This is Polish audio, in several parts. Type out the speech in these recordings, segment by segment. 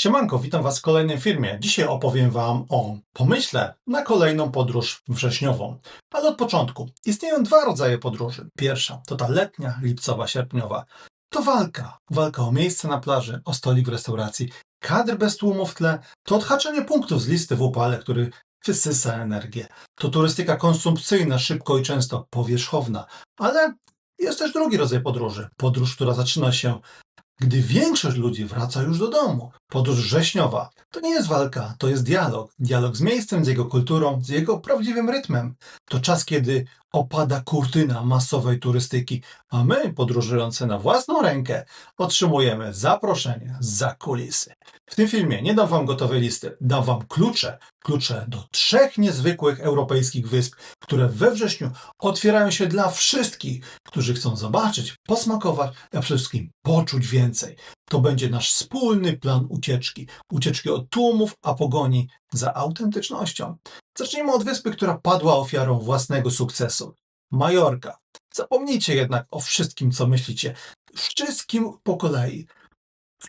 Siemanko, witam Was w kolejnym filmie. Dzisiaj opowiem Wam o pomyśle na kolejną podróż wrześniową. Ale od początku. Istnieją dwa rodzaje podróży. Pierwsza to ta letnia, lipcowa, sierpniowa. To walka. Walka o miejsce na plaży, o stolik w restauracji, kadr bez tłumu w tle, to odhaczenie punktów z listy w upale, który wysysa energię. To turystyka konsumpcyjna, szybko i często powierzchowna. Ale jest też drugi rodzaj podróży. Podróż, która zaczyna się gdy większość ludzi wraca już do domu. Podróż wrześniowa to nie jest walka, to jest dialog. Dialog z miejscem, z jego kulturą, z jego prawdziwym rytmem. To czas, kiedy opada kurtyna masowej turystyki, a my, podróżujący na własną rękę, otrzymujemy zaproszenie za kulisy. W tym filmie nie dam wam gotowej listy, dam wam klucze, klucze do trzech niezwykłych europejskich wysp, które we wrześniu otwierają się dla wszystkich, którzy chcą zobaczyć, posmakować, a przede wszystkim poczuć więcej. To będzie nasz wspólny plan ucieczki. Ucieczki od tłumów, a pogoni za autentycznością. Zacznijmy od wyspy, która padła ofiarą własnego sukcesu. Majorka. Zapomnijcie jednak o wszystkim, co myślicie. Wszystkim po kolei.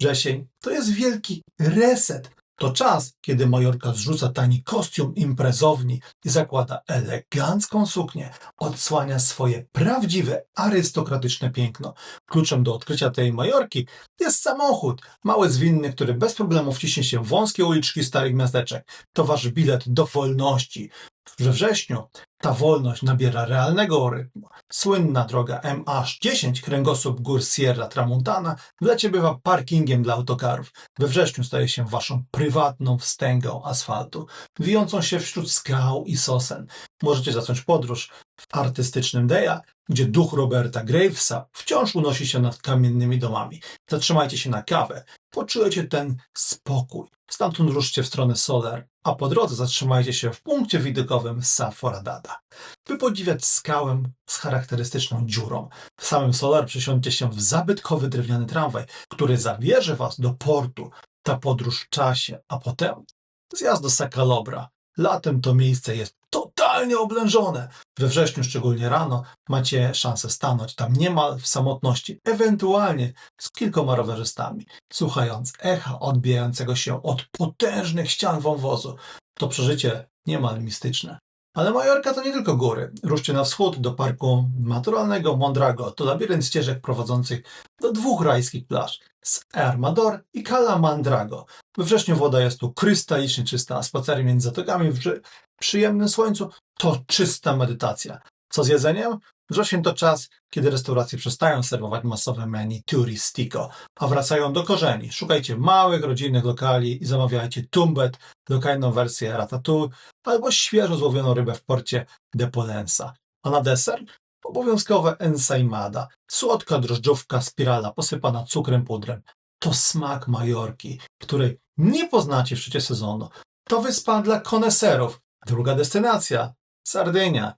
Wrzesień to jest wielki reset. To czas, kiedy Majorka zrzuca tani kostium imprezowni zakłada elegancką suknię, odsłania swoje prawdziwe, arystokratyczne piękno. Kluczem do odkrycia tej Majorki jest samochód, mały zwinny, który bez problemu wciśnie się w wąskie uliczki starych miasteczek. To wasz bilet do wolności. We wrześniu ta wolność nabiera realnego rytmu. Słynna droga MH10, kręgosłup gór Sierra Tramontana, w lecie bywa parkingiem dla autokarów. We wrześniu staje się waszą prywatną wstęgą asfaltu, wijącą się wśród skał i sosen. Możecie zacząć podróż w artystycznym Deja, gdzie duch Roberta Gravesa wciąż unosi się nad kamiennymi domami. Zatrzymajcie się na kawę, poczujecie ten spokój. Stamtąd ruszcie w stronę Soler, a po drodze zatrzymajcie się w punkcie widokowym Saforadada. By podziwiać skałę z charakterystyczną dziurą. W samym Solar przesiądźcie się w zabytkowy drewniany tramwaj, który zabierze was do portu. Ta podróż w czasie, a potem zjazd do Sakalobra. Latem to miejsce jest totalnie oblężone. We wrześniu, szczególnie rano, macie szansę stanąć tam niemal w samotności, ewentualnie z kilkoma rowerzystami, słuchając echa odbijającego się od potężnych ścian wąwozu. To przeżycie niemal mistyczne. Ale Majorka to nie tylko góry. Ruszcie na wschód do parku naturalnego Mondrago. To labirynt ścieżek prowadzących do dwóch rajskich plaż. Z Armador i Calamandrago. We wrześniu woda jest tu krystalicznie czysta, a spacery między zatokami w przy- przyjemnym słońcu to czysta medytacja. Co z jedzeniem? Wrzesień to czas, kiedy restauracje przestają serwować masowe menu turistico, a wracają do korzeni. Szukajcie małych, rodzinnych lokali i zamawiajcie tumbet, lokalną wersję ratatouille albo świeżo złowioną rybę w porcie de Polensa. A na deser? Obowiązkowe ensaimada, słodka drożdżówka spirala posypana cukrem pudrem. To smak Majorki, której nie poznacie w szczycie sezonu. To wyspa dla koneserów. Druga destynacja Sardynia.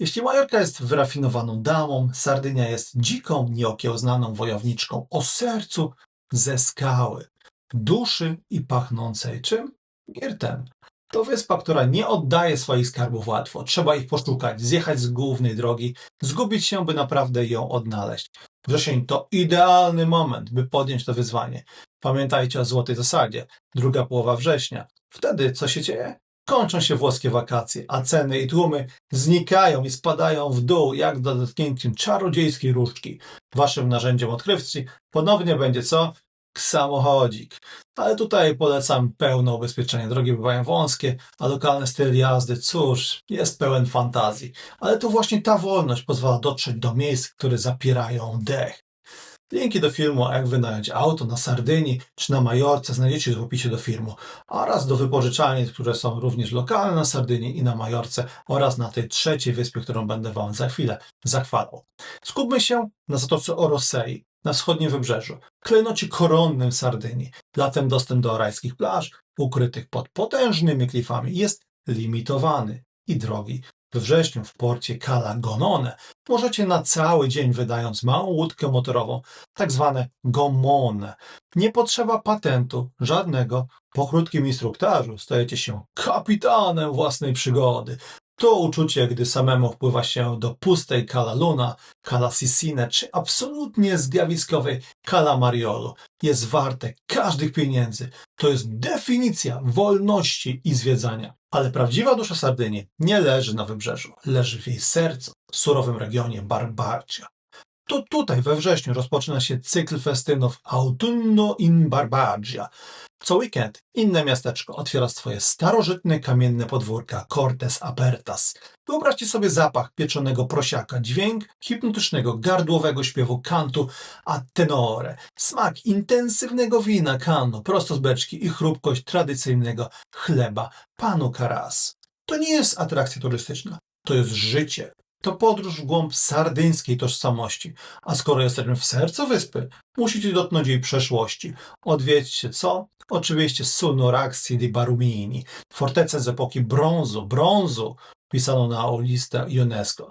Jeśli Majorka jest wyrafinowaną damą, Sardynia jest dziką, nieokiełznaną wojowniczką o sercu ze skały, duszy i pachnącej czym? Mirtem. To wyspa, która nie oddaje swoich skarbów łatwo. Trzeba ich poszukać, zjechać z głównej drogi, zgubić się, by naprawdę ją odnaleźć. Wrzesień to idealny moment, by podjąć to wyzwanie. Pamiętajcie o złotej zasadzie. Druga połowa września. Wtedy co się dzieje? Kończą się włoskie wakacje, a ceny i tłumy znikają i spadają w dół, jak do dotknięciem czarodziejskiej różdżki. Waszym narzędziem odkrywcy ponownie będzie co? Samochodzik. Ale tutaj polecam pełne ubezpieczenie. Drogi bywają wąskie, a lokalny styl jazdy, cóż, jest pełen fantazji. Ale to właśnie ta wolność pozwala dotrzeć do miejsc, które zapierają dech. Linki do filmu, jak wynająć auto na Sardynii czy na Majorce znajdziecie w opisie do filmu oraz do wypożyczalni, które są również lokalne na Sardynii i na Majorce oraz na tej trzeciej wyspie, którą będę Wam za chwilę zachwalał. Skupmy się na Zatoce Orosei, na wschodnim wybrzeżu, klejnocie koronnym Sardynii. Latem dostęp do rajskich plaż, ukrytych pod potężnymi klifami, jest limitowany i drogi. We wrześniu w porcie Cala Gonone możecie na cały dzień wydając małą łódkę motorową, tak zwane gomone. Nie potrzeba patentu, żadnego. Po krótkim instruktażu stajecie się kapitanem własnej przygody. To uczucie, gdy samemu wpływa się do pustej Cala Luna, Cala Sisine czy absolutnie zjawiskowej Cala Mariolo, jest warte każdych pieniędzy. To jest definicja wolności i zwiedzania. Ale prawdziwa dusza Sardynii nie leży na wybrzeżu, leży w jej sercu, w surowym regionie Barbarcia. To tutaj we wrześniu rozpoczyna się cykl festynów Autunno in Barbargia. Co weekend inne miasteczko otwiera swoje starożytne kamienne podwórka Cortes Apertas. Wyobraźcie sobie zapach pieczonego prosiaka, dźwięk hipnotycznego gardłowego śpiewu kantu a tenore, smak intensywnego wina kanu prosto z beczki i chrupkość tradycyjnego chleba panu karas. To nie jest atrakcja turystyczna, to jest życie. To podróż w głąb sardyńskiej tożsamości. A skoro jesteśmy w sercu wyspy, musicie dotknąć jej przeszłości. Odwiedźcie co? Oczywiście Sunoraxi di Barumini, fortecę z epoki brązu, brązu, wpisaną na listę UNESCO.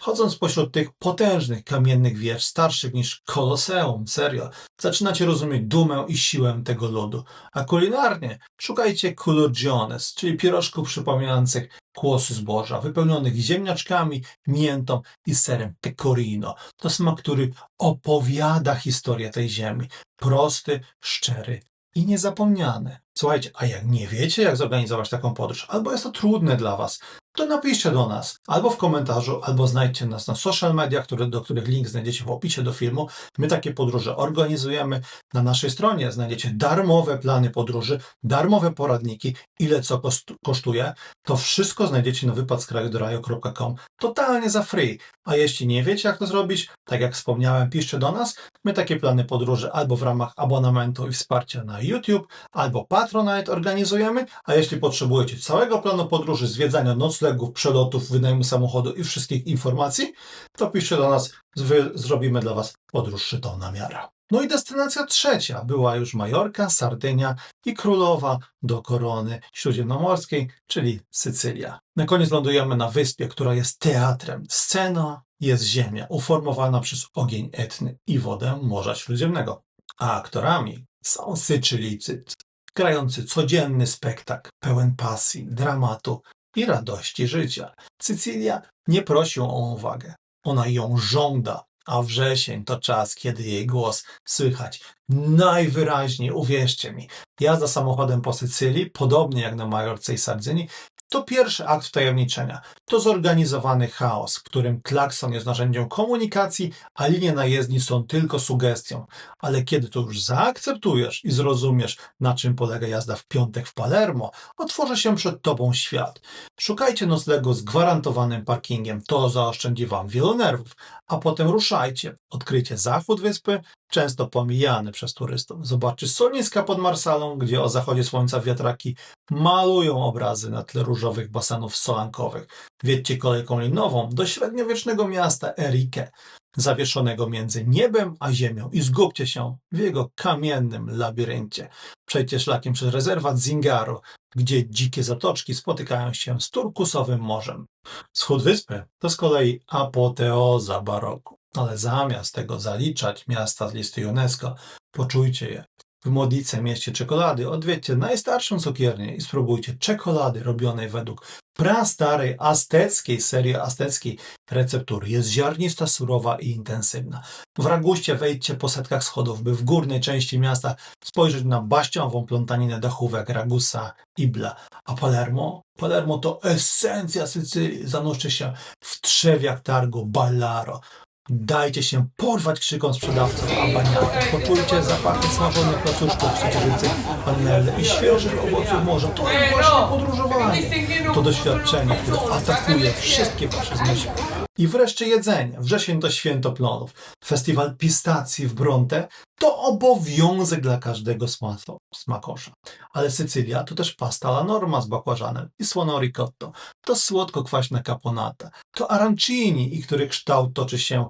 Chodząc pośród tych potężnych kamiennych wież, starszych niż Koloseum, serio, zaczynacie rozumieć dumę i siłę tego ludu. A kulinarnie szukajcie culurgiones, czyli pierożków przypominających kłosy zboża, wypełnionych ziemniaczkami, miętą i serem pecorino. To smak, który opowiada historię tej ziemi. Prosty, szczery i niezapomniany. Słuchajcie, a jak nie wiecie, jak zorganizować taką podróż, albo jest to trudne dla Was, to napiszcie do nas albo w komentarzu, albo znajdźcie nas na social media, które, do których link znajdziecie w opisie do filmu. My takie podróże organizujemy. Na naszej stronie znajdziecie darmowe plany podróży, darmowe poradniki, ile co kosztuje. To wszystko znajdziecie na wypadskraju.com totalnie za free. A jeśli nie wiecie, jak to zrobić, tak jak wspomniałem, piszcie do nas. My takie plany podróży albo w ramach abonamentu i wsparcia na YouTube, albo Patronite organizujemy, a jeśli potrzebujecie całego planu podróży, zwiedzania noclegów, przelotów, wynajmu samochodu i wszystkich informacji, to piszcie do nas, zrobimy dla Was podróż szytą na miarę. No i destynacja trzecia była już Majorka, Sardynia i królowa do korony śródziemnomorskiej, czyli Sycylia. Na koniec lądujemy na wyspie, która jest teatrem. Scena jest ziemia, uformowana przez ogień etny i wodę Morza Śródziemnego. A aktorami są Sycylijcy, grający codzienny spektakl pełen pasji, dramatu i radości życia. Sycylia nie prosi o uwagę, ona ją żąda, a wrzesień to czas, kiedy jej głos słychać najwyraźniej, uwierzcie mi. Jazda samochodem po Sycylii, podobnie jak na Majorce i Sardynii, to pierwszy akt wtajemniczenia. To zorganizowany chaos, w którym klakson jest narzędziem komunikacji, a linie na jezdni są tylko sugestią. Ale kiedy to już zaakceptujesz i zrozumiesz, na czym polega jazda w piątek w Palermo, otworzy się przed tobą świat. Szukajcie noclegu z gwarantowanym parkingiem, to zaoszczędzi wam wielu nerwów, a potem ruszajcie. Odkryjcie zachód wyspy, często pomijany przez turystów. Zobaczcie solniska pod Marsalą, gdzie o zachodzie słońca wiatraki malują obrazy na tle różowych basenów solankowych. Wiedźcie kolejką linową do średniowiecznego miasta Erike, zawieszonego między niebem a ziemią i zgubcie się w jego kamiennym labiryncie. Przejdźcie szlakiem przez rezerwat Zingaro, gdzie dzikie zatoczki spotykają się z turkusowym morzem. Wschód wyspy to z kolei apoteoza baroku. Ale zamiast tego zaliczać miasta z listy UNESCO, poczujcie je. W Modice, mieście czekolady, odwiedźcie najstarszą cukiernię i spróbujcie czekolady robionej według prastarej azteckiej serii azteckiej receptury. Jest ziarnista, surowa i intensywna. W Raguście wejdźcie po setkach schodów, by w górnej części miasta spojrzeć na baściową plątaninę dachówek Ragusa Ibla. A Palermo? Palermo to esencja Sycylii. Zanurzcie się w trzewiach targu Ballaro. Dajcie się porwać krzykom sprzedawców ambaniaków. Poczujcie zapachy smażonych placuszków, ciecierzycy, panelle i świeżych owoców morza. To jest właśnie podróżowanie. To doświadczenie, które atakuje wszystkie wasze zmysły. I wreszcie jedzenie. Wrzesień to święto plonów. Festiwal pistacji w Bronte to obowiązek dla każdego smakosza. Ale Sycylia to też pasta la norma z bakłażanem i słoną ricotto. To słodko-kwaśna caponata. To arancini, i których kształt toczy się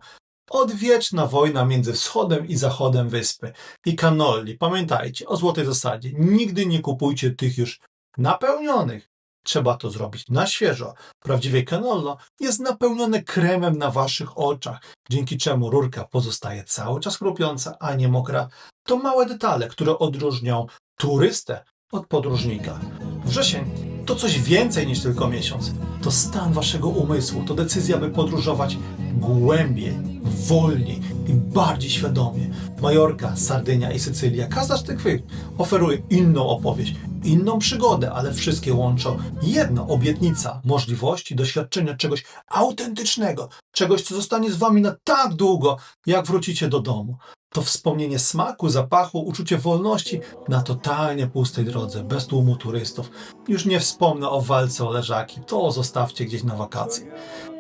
odwieczna wojna między wschodem i zachodem wyspy. I cannoli. Pamiętajcie o złotej zasadzie. Nigdy nie kupujcie tych już napełnionych. Trzeba to zrobić na świeżo. Prawdziwie cannolo jest napełnione kremem na waszych oczach, dzięki czemu rurka pozostaje cały czas chrupiąca, a nie mokra. To małe detale, które odróżnią turystę od podróżnika. Wrzesień to coś więcej niż tylko miesiąc. To stan waszego umysłu, to decyzja, by podróżować głębiej, wolniej i bardziej świadomie. Majorka, Sardynia i Sycylia, każda z tych firm oferuje inną opowieść, inną przygodę, ale wszystkie łączą jedna obietnica możliwości doświadczenia czegoś autentycznego, czegoś, co zostanie z wami na tak długo, jak wrócicie do domu. To wspomnienie smaku, zapachu, uczucie wolności na totalnie pustej drodze, bez tłumu turystów. Już nie wspomnę o walce o leżaki, to zostawcie gdzieś na wakacje.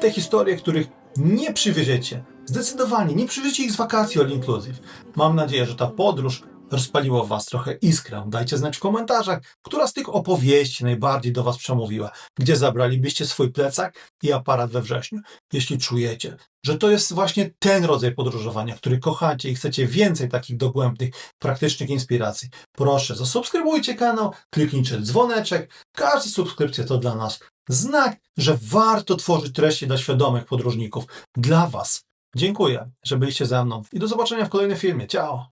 Te historie, których nie przywieziecie, zdecydowanie nie przywieziecie ich z wakacji all inclusive. Mam nadzieję, że ta podróż rozpaliła w was trochę iskrę. Dajcie znać w komentarzach, która z tych opowieści najbardziej do was przemówiła, gdzie zabralibyście swój plecak i aparat we wrześniu. Jeśli czujecie, że to jest właśnie ten rodzaj podróżowania, który kochacie i chcecie więcej takich dogłębnych, praktycznych inspiracji, proszę, zasubskrybujcie kanał, kliknijcie dzwoneczek. Każda subskrypcja to dla nas znak, że warto tworzyć treści dla świadomych podróżników. Dla was. Dziękuję, że byliście ze mną i do zobaczenia w kolejnym filmie. Ciao!